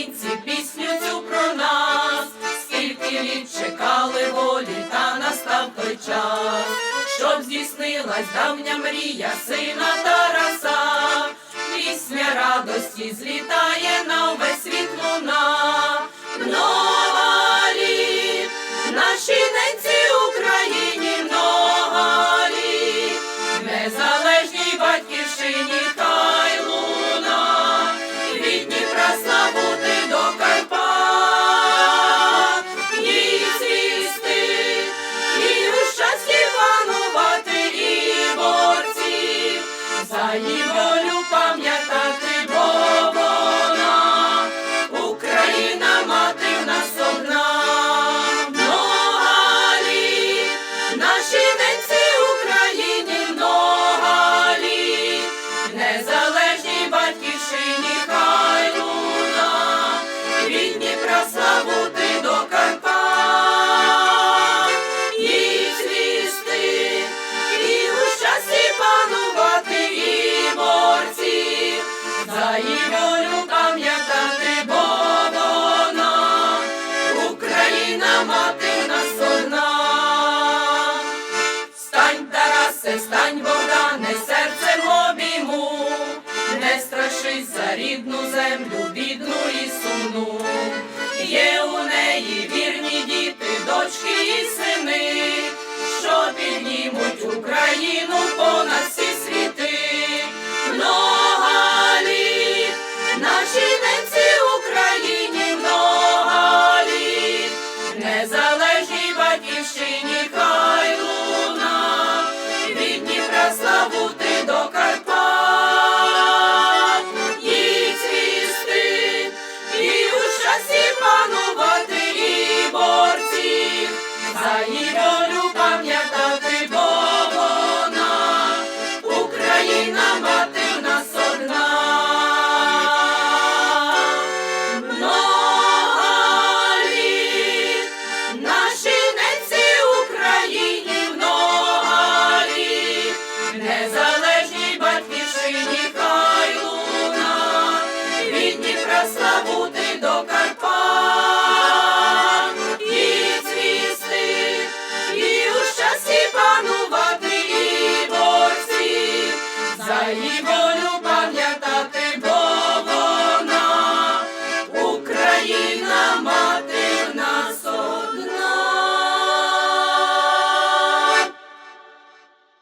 українці, пісню цю про нас, скільки літ чекали волі, та настав той час, щоб здійснилась давня мрія сина Тараса, пісня радості злітає на увесь світ луна. Я її волю пам'ятати, бо Україна мати нас одна, много літ наші не. рідну землю.